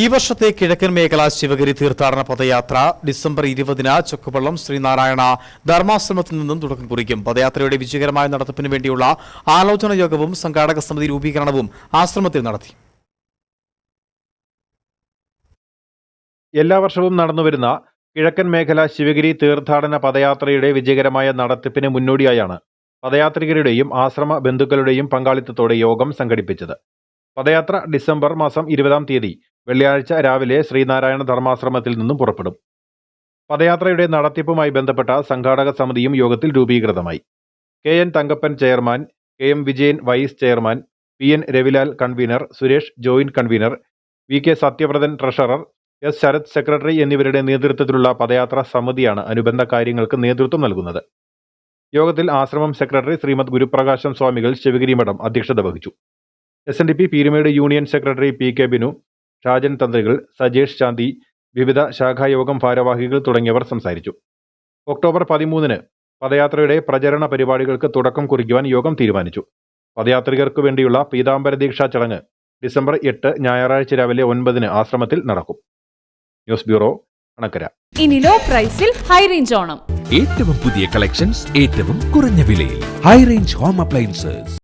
ഈ വർഷത്തെ കിഴക്കൻ മേഖല ശിവഗിരി തീർത്ഥാടന പദയാത്ര ഡിസംബർ ഇരുപതിന് ചൊക്കുപള്ളം ശ്രീനാരായണ ധർമാശ്രമത്തിൽ നിന്നും തുടക്കം കുറിക്കും. പദയാത്രയുടെ വിജയകരമായ നടത്തിപ്പിന് വേണ്ടിയുള്ള ആലോചന യോഗവും സംഘാടക സമിതി രൂപീകരണവും ആശ്രമത്തിൽ നടത്തി. എല്ലാ വർഷവും നടന്നുവരുന്ന കിഴക്കൻ മേഖല ശിവഗിരി തീർത്ഥാടന പദയാത്രയുടെ വിജയകരമായ നടത്തിപ്പിന് മുന്നോടിയായാണ് പദയാത്രികരുടെയും ആശ്രമ ബന്ധുക്കളുടെയും പങ്കാളിത്തത്തോടെ യോഗം സംഘടിപ്പിച്ചത്. പദയാത്ര ഡിസംബർ മാസം ഇരുപതാം തീയതി വെള്ളിയാഴ്ച രാവിലെ ശ്രീനാരായണ ധർമാശ്രമത്തിൽ നിന്നും പുറപ്പെടും. പദയാത്രയുടെ നടത്തിപ്പുമായി ബന്ധപ്പെട്ട സംഘാടക സമിതിയും യോഗത്തിൽ രൂപീകൃതമായി. K N Thankappan chairman K M Vijayan vice chairman P N Ravilal convener Suresh joint convener V K Sathyavrathan treasurer S Sarath secretary എന്നിവരുടെ നേതൃത്വത്തിലുള്ള പദയാത്രാ സമിതിയാണ് അനുബന്ധ കാര്യങ്ങൾക്ക് നേതൃത്വം നൽകുന്നത്. യോഗത്തിൽ ആശ്രമം സെക്രട്ടറി ശ്രീമദ് ഗുരുപ്രകാശം സ്വാമികൾ ശിവഗിരി മഠം അധ്യക്ഷത വഹിച്ചു. S N D P Peermade union secretary P K Binu Shajan തന്ത്രികൾ Sajesh ശാന്തി വിവിധ ശാഖായോഗം ഭാരവാഹികൾ തുടങ്ങിയവർ സംസാരിച്ചു. ഒക്ടോബർ പതിമൂന്നിന് പദയാത്രയുടെ പ്രചരണ പരിപാടികൾക്ക് തുടക്കം കുറിക്കുവാൻ യോഗം തീരുമാനിച്ചു. പദയാത്രികർക്ക് വേണ്ടിയുള്ള പീതാംബര ദീക്ഷാ ചടങ്ങ് ഡിസംബർ എട്ട് ഞായറാഴ്ച രാവിലെ ഒൻപതിന് ആശ്രമത്തിൽ നടക്കും. News bureau Anakkara. ഇനി ലോ പ്രൈസിൽ ഹൈ റേഞ്ച് ഓണം. ഏറ്റവും പുതിയ കളക്ഷൻസ് ഏറ്റവും കുറഞ്ഞ വിലയിൽ. High range home appliances.